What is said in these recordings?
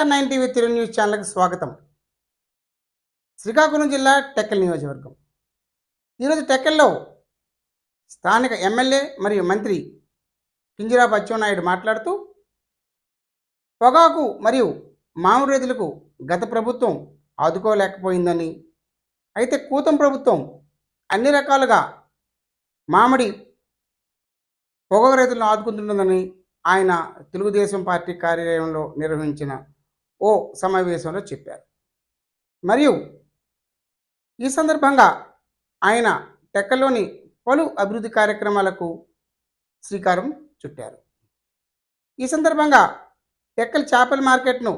TV Telugu news ఛానల్కి స్వాగతం. శ్రీకాకుళం జిల్లా టెక్కల్ నియోజకవర్గం. ఈరోజు టెక్కల్లో స్థానిక ఎమ్మెల్యే మరియు మంత్రి కింజరాపు అచ్చెన్నాయుడు మాట్లాడుతూ పొగాకు మరియు మామిడి రైతులకు గత ప్రభుత్వం ఆదుకోలేకపోయిందని అయితే కూతం ప్రభుత్వం అన్ని రకాలుగా మామిడి పొగాకు రైతులను ఆదుకుంటుందని ఆయన తెలుగుదేశం పార్టీ కార్యాలయంలో నిర్వహించిన ఓ సమావేశంలో చెప్పారు. మరియు ఈ సందర్భంగా ఆయన టెక్కలోని పలు అభివృద్ధి కార్యక్రమాలకు శ్రీకారం చుట్టారు. ఈ సందర్భంగా టెక్కల్ చేపల మార్కెట్ను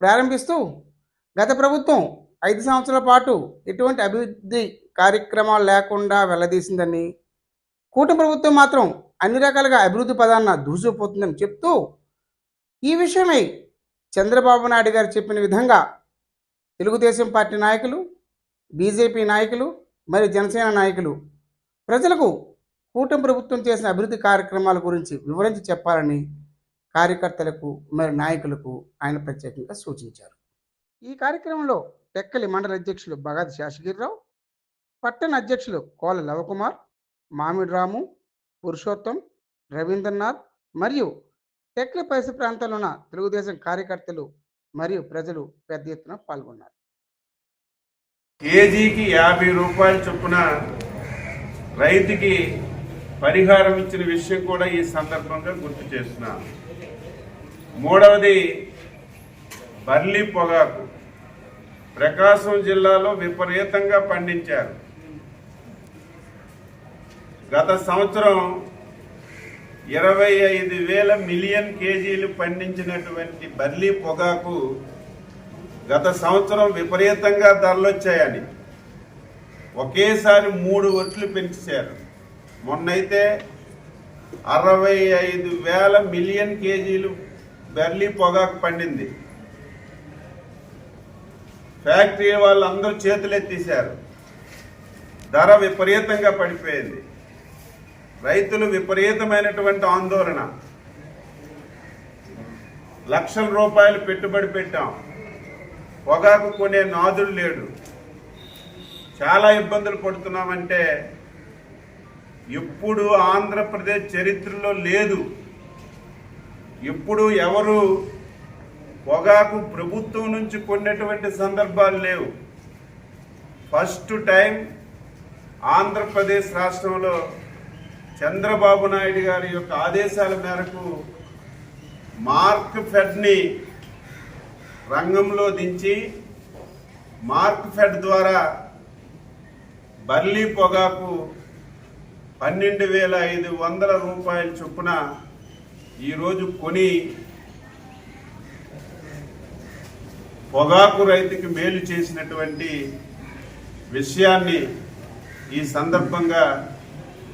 ప్రారంభిస్తూ గత ప్రభుత్వం ఐదు సంవత్సరాల పాటు ఎటువంటి అభివృద్ధి కార్యక్రమాలు లేకుండా వెల్లదీసిందని కూటమి ప్రభుత్వం మాత్రం అన్ని రకాలుగా అభివృద్ధి పదాన్న దూసుకుపోతుందని చెప్తూ ఈ విషయమై చంద్రబాబు నాయుడు గారు చెప్పిన విధంగా తెలుగుదేశం పార్టీ నాయకులు బీజేపీ నాయకులు మరియు జనసేన నాయకులు ప్రజలకు కూటమి ప్రభుత్వం చేసిన అభివృద్ధి కార్యక్రమాల గురించి వివరించి చెప్పాలని కార్యకర్తలకు మరియు నాయకులకు ఆయన ప్రత్యేకంగా సూచించారు. ఈ కార్యక్రమంలో టెక్కలి మండల అధ్యక్షులు బగాది శాసగిరిరావు పట్టణ అధ్యక్షులు కోల లవకుమార్ మామిడి రాము పురుషోత్తం రవీంద్రనాథ్ మరియు టెక్ల పరిసర ప్రాంతాల్లో ఉన్న తెలుగుదేశం కార్యకర్తలు మరియు ప్రజలు పెద్ద ఎత్తున పాల్గొన్నారు. కేజీకి యాభై రూపాయల చొప్పున రైతుకి పరిహారం ఇచ్చిన విషయం కూడా ఈ సందర్భంగా గుర్తు చేస్తున్నాను మూడవది బర్లీ పొగాకు. ప్రకాశం జిల్లాలో విపరీతంగా పండించారు. గత సంవత్సరం ఇరవై ఐదు వేల మిలియన్ కేజీలు పండించినటువంటి బర్లీ పొగాకు గత సంవత్సరం విపరీతంగా ధరలు వచ్చాయని ఒకేసారి మూడు ఒట్లు పెంచారు. మొన్నైతే అరవై ఐదు వేల మిలియన్ కేజీలు బెర్లీ పొగాకు పండింది. ఫ్యాక్టరీ వాళ్ళందరూ చేతులెత్తేశారు. ధర విపరీతంగా పడిపోయింది. రైతులు విపరీతమైనటువంటి ఆందోళన. లక్షల రూపాయలు పెట్టుబడి పెట్టాం. పొగాకు కొనే నాదుడు లేడు. చాలా ఇబ్బందులు పడుతున్నామంటే ఎప్పుడు ఆంధ్రప్రదేశ్ చరిత్రలో లేదు. ఇప్పుడు ఎవరు పొగాకు ప్రభుత్వం నుంచి కొన్నటువంటి సందర్భాలు లేవు. ఫస్ట్ టైం ఆంధ్రప్రదేశ్ రాష్ట్రంలో చంద్రబాబు నాయుడు గారి యొక్క ఆదేశాల మేరకు మార్క్ ఫెడ్ని రంగంలో దించి మార్క్ ఫెడ్ ద్వారా బర్లీ పొగాకు పన్నెండు వేల ఐదు వందల రూపాయల చొప్పున ఈరోజు కొని పొగాకు రైతుకి మేలు చేసినటువంటి విషయాన్ని ఈ సందర్భంగా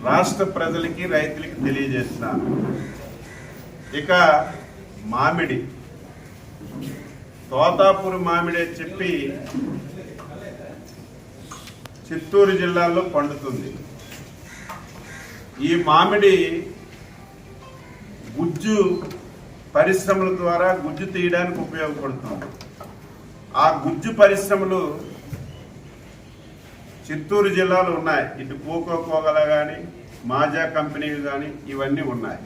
రాష్ట్ర ప్రజలకి రైతులకి తెలియజేస్తున్నాను ఇక మామిడి. తోతాపూర్ మామిడి అని చెప్పి చిత్తూరు జిల్లాలో పండుతుంది. ఈ మామిడి గుజ్జు పరిశ్రమల ద్వారా గుజ్జు తీయడానికి ఉపయోగపడుతుంది. ఆ గుజ్జు పరిశ్రమలు చిత్తూరు జిల్లాలో ఉన్నాయి. ఇటు పోకో కోగల కానీ మాజా కంపెనీలు కానీ ఇవన్నీ ఉన్నాయి.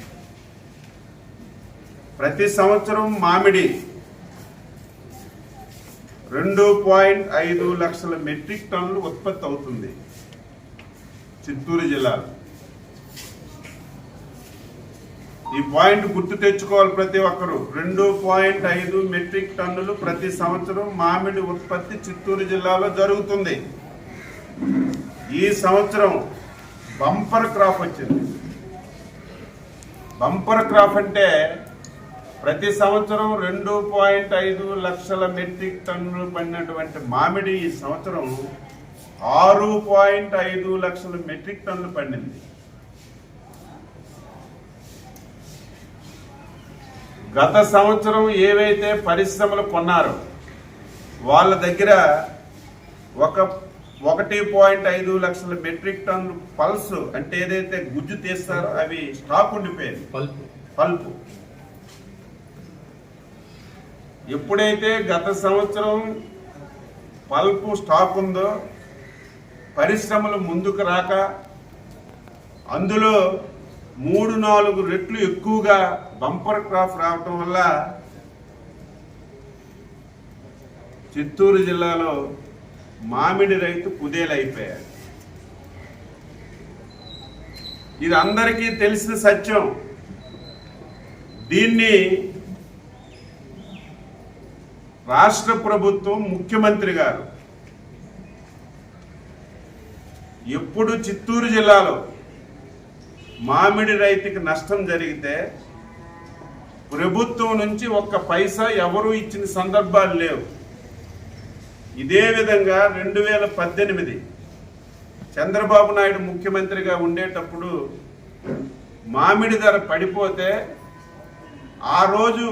ప్రతి సంవత్సరం మామిడి రెండు పాయింట్ ఐదు లక్షల మెట్రిక్ టన్నులు ఉత్పత్తి అవుతుంది చిత్తూరు జిల్లాలో. ఈ పాయింట్ గుర్తు తెచ్చుకోవాలి ప్రతి ఒక్కరు. రెండు పాయింట్ ఐదు మెట్రిక్ టన్నులు ప్రతి సంవత్సరం మామిడి ఉత్పత్తి చిత్తూరు జిల్లాలో జరుగుతుంది. ఈ సంవత్సరం బంపర్ క్రాప్ వచ్చింది. బంపర్ క్రాప్ అంటే ప్రతి సంవత్సరం రెండు పాయింట్ ఐదు లక్షల మెట్రిక్ టన్నులు పడినటువంటి మామిడి ఈ సంవత్సరం ఆరు పాయింట్ ఐదు లక్షల మెట్రిక్ టన్నులు పండింది. గత సంవత్సరం ఏవైతే పరిశ్రమలు కొన్నారో వాళ్ళ దగ్గర ఒక ఒకటి పాయింట్ ఐదు లక్షల మెట్రిక్ టన్ను పల్స్ అంటే ఏదైతే గుజ్జు తీస్తారో అవి స్టాక్ ఉండిపోయింది. పల్పు. పల్పు. ఎప్పుడైతే గత సంవత్సరం పల్పు స్టాక్ ఉందో పరిశ్రమలు ముందుకు రాక అందులో మూడు నాలుగు రెట్లు ఎక్కువగా బంపర్ క్రాప్ రావటం వల్ల చిత్తూరు జిల్లాలో మామిడి రైతు కుదేలైపోయాడు. ఇది అందరికీ తెలిసిన సత్యం. దీన్ని రాష్ట్ర ప్రభుత్వం ముఖ్యమంత్రి గారు ఎప్పుడు చిత్తూరు జిల్లాలో మామిడి రైతుకి నష్టం జరిగితే ప్రభుత్వం నుంచి ఒక్క పైసా ఎవరు ఇచ్చిన సందర్భాలు లేవు. ఇదే విధంగా రెండు వేల పద్దెనిమిది చంద్రబాబు నాయుడు ముఖ్యమంత్రిగా ఉండేటప్పుడు మామిడి ధర పడిపోతే ఆ రోజు